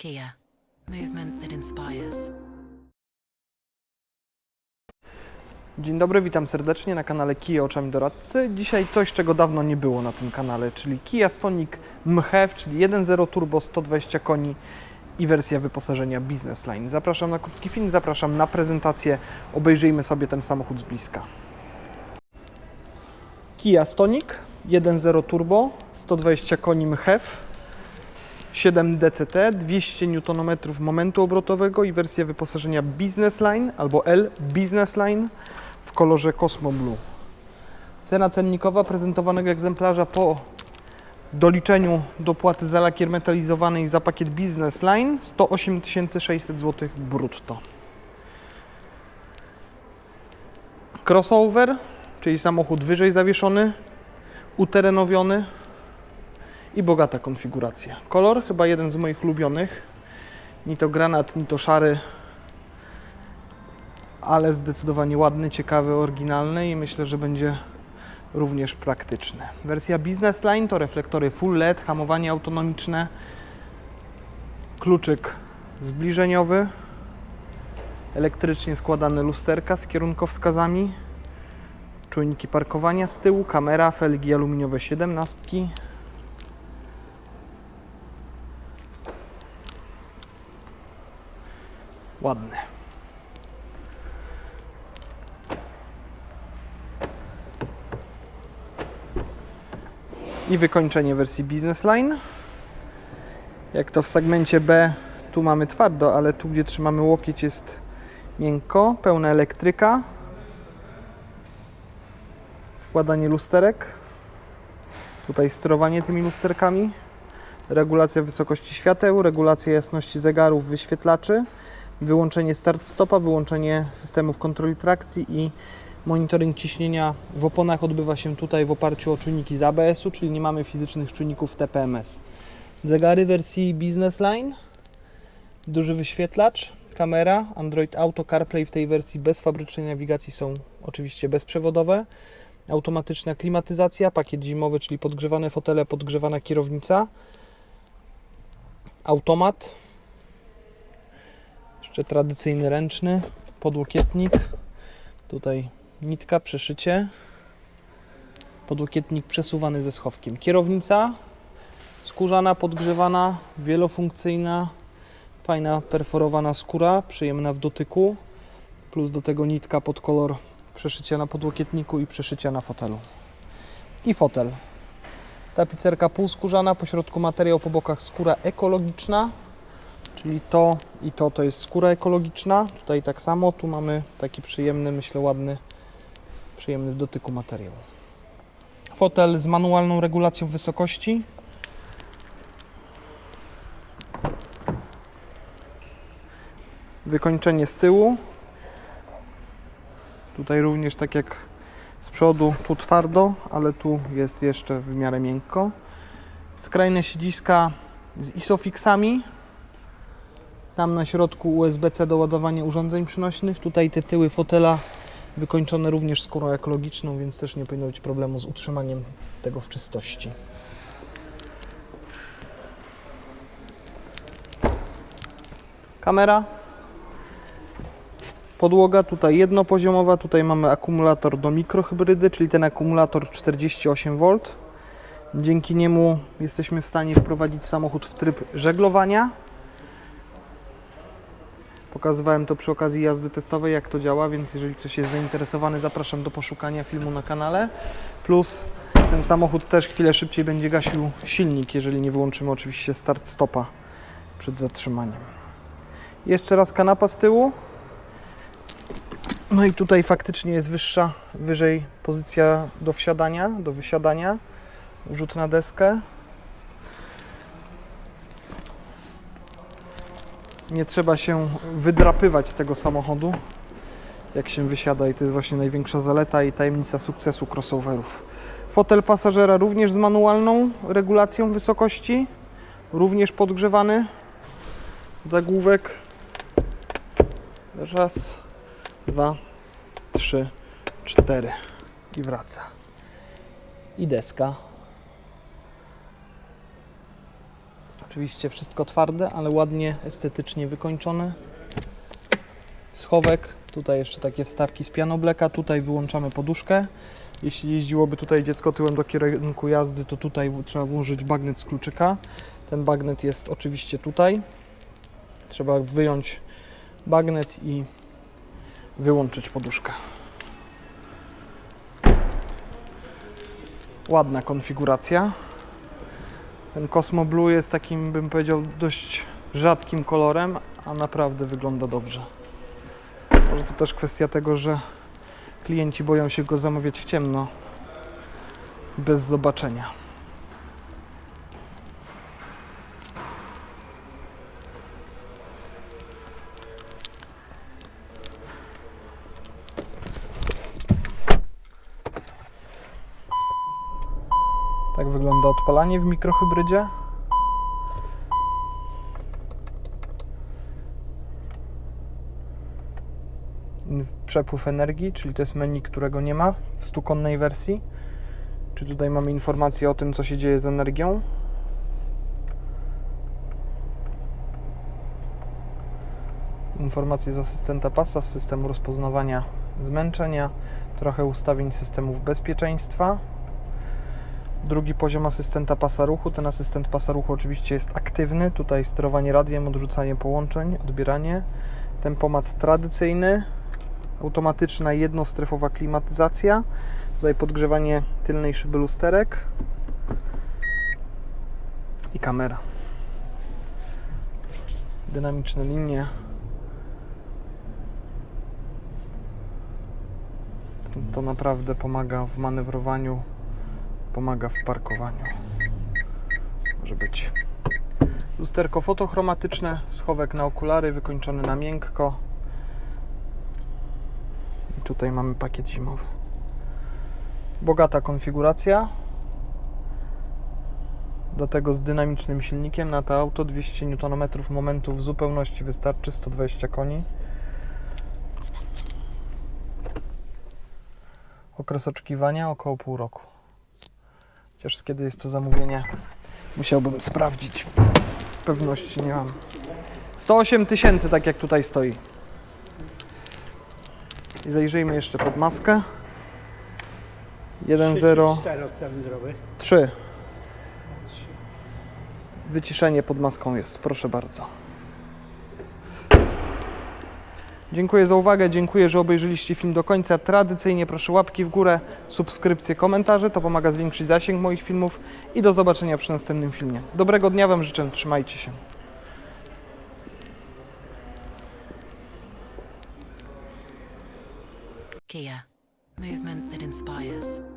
Kia, movement that inspires. Dzień dobry, witam serdecznie na kanale Kia Oczami Doradcy. Dzisiaj coś, czego dawno nie było na tym kanale, czyli Kia Stonic MHEV, czyli 1.0 turbo 120 koni i wersja wyposażenia Business Line. Zapraszam na krótki film, zapraszam na prezentację. Obejrzyjmy sobie ten samochód z bliska. Kia Stonic 1.0 turbo 120 koni MHEV 7 DCT, 200 Nm momentu obrotowego i wersja wyposażenia Business Line albo L Business Line w kolorze Cosmo Blue. Cena cennikowa prezentowanego egzemplarza po doliczeniu dopłaty za lakier metalizowany i za pakiet Business Line 108 600 zł brutto. Crossover, czyli samochód wyżej zawieszony, uterenowiony, i bogata konfiguracja. Kolor chyba jeden z moich ulubionych. Ni to granat, ni to szary, ale zdecydowanie ładny, ciekawy, oryginalny i myślę, że będzie również praktyczny. Wersja Business Line to reflektory full LED, hamowanie autonomiczne, kluczyk zbliżeniowy, elektrycznie składane lusterka z kierunkowskazami, czujniki parkowania z tyłu, kamera, felgi aluminiowe 17. Ładny. I wykończenie wersji Business Line. Jak to w segmencie B, tu mamy twardo, ale tu gdzie trzymamy łokieć jest miękko, pełna elektryka. Składanie lusterek. Tutaj sterowanie tymi lusterkami regulacja wysokości świateł, regulacja jasności zegarów, wyświetlaczy, wyłączenie start-stopa, wyłączenie systemów kontroli trakcji i monitoring ciśnienia w oponach odbywa się tutaj w oparciu o czujniki z ABS-u, czyli nie mamy fizycznych czujników TPMS. Zegary wersji Business Line, duży wyświetlacz, kamera, Android Auto, CarPlay w tej wersji bez fabrycznej nawigacji są oczywiście bezprzewodowe, automatyczna klimatyzacja, pakiet zimowy, czyli podgrzewane fotele, podgrzewana kierownica, automat, jeszcze tradycyjny ręczny, podłokietnik, tutaj nitka, przeszycie, podłokietnik przesuwany ze schowkiem, kierownica skórzana, podgrzewana, wielofunkcyjna, fajna perforowana skóra, przyjemna w dotyku, plus do tego nitka pod kolor przeszycia na podłokietniku i przeszycia na fotelu. I fotel. Tapicerka półskórzana, po środku materiał, po bokach skóra ekologiczna, czyli to i to to jest skóra ekologiczna. Tutaj tak samo, tu mamy taki przyjemny, myślę ładny, przyjemny w dotyku materiał. Fotel z manualną regulacją wysokości. Wykończenie z tyłu. Tutaj również tak jak z przodu tu twardo, ale tu jest jeszcze w miarę miękko. Skrajne siedziska z isofixami. Tam na środku USB-C do ładowania urządzeń przynośnych. Tutaj te tyły fotela wykończone również skórą ekologiczną, więc też nie powinno być problemu z utrzymaniem tego w czystości. Kamera Podłoga tutaj jednopoziomowa, tutaj mamy akumulator do mikrohybrydy, czyli ten akumulator 48V. Dzięki niemu jesteśmy w stanie wprowadzić samochód w tryb żeglowania. Pokazywałem to przy okazji jazdy testowej, jak to działa, więc jeżeli ktoś jest zainteresowany, zapraszam do poszukania filmu na kanale. Plus ten samochód też chwilę szybciej będzie gasił silnik, jeżeli nie wyłączymy oczywiście start-stopa przed zatrzymaniem. Jeszcze raz kanapa z tyłu. No i tutaj faktycznie jest wyższa, wyżej pozycja do wsiadania, do wysiadania. Rzut na deskę. Nie trzeba się wydrapywać z tego samochodu, jak się wysiada i to jest właśnie największa zaleta i tajemnica sukcesu crossoverów. Fotel pasażera również z manualną regulacją wysokości, również podgrzewany. Zagłówek. Raz, dwa, trzy, cztery i wraca. I deska. Oczywiście wszystko twarde, ale ładnie, estetycznie wykończone. Schowek, tutaj jeszcze takie wstawki z pianobleka, tutaj wyłączamy poduszkę. Jeśli jeździłoby tutaj dziecko tyłem do kierunku jazdy, to tutaj trzeba włożyć bagnet z kluczyka. Ten bagnet jest oczywiście tutaj. Trzeba wyjąć bagnet i wyłączyć poduszkę. Ładna konfiguracja. Ten Cosmo jest takim, bym powiedział, dość rzadkim kolorem, a naprawdę wygląda dobrze. Może to też kwestia tego, że klienci boją się go zamawiać w ciemno, bez zobaczenia. Tak wygląda odpalanie w mikrohybrydzie. Przepływ energii, czyli to jest menu, którego nie ma w stukonnej wersji. Czy tutaj mamy informację o tym, co się dzieje z energią? Informacje z asystenta pasa, z systemu rozpoznawania zmęczenia, trochę ustawień systemów bezpieczeństwa. Drugi poziom asystenta pasa ruchu. Ten asystent pasa ruchu oczywiście jest aktywny. Tutaj sterowanie radiem, odrzucanie połączeń, odbieranie. Tempomat tradycyjny, automatyczna jednostrefowa klimatyzacja. Tutaj podgrzewanie tylnej szyby lusterek i kamera. Dynamiczne linie. To naprawdę pomaga w manewrowaniu pomaga w parkowaniu. Może być. Lusterko fotochromatyczne, schowek na okulary, wykończony na miękko. I tutaj mamy pakiet zimowy. Bogata konfiguracja. Do tego z dynamicznym silnikiem na to auto 200 Nm momentu w zupełności wystarczy 120 koni. Okres oczekiwania około pół roku. Chociaż kiedy jest to zamówienie, musiałbym sprawdzić. Pewności nie mam. 108 tysięcy, tak jak tutaj stoi. I zajrzyjmy jeszcze pod maskę. 1.0. Czterocylindrowy. 3. Wyciszenie pod maską jest, proszę bardzo. Dziękuję za uwagę, dziękuję, że obejrzeliście film do końca. Tradycyjnie proszę łapki w górę, subskrypcje, komentarze, to pomaga zwiększyć zasięg moich filmów i do zobaczenia przy następnym filmie. Dobrego dnia Wam życzę, trzymajcie się. Kia. Movement that inspires.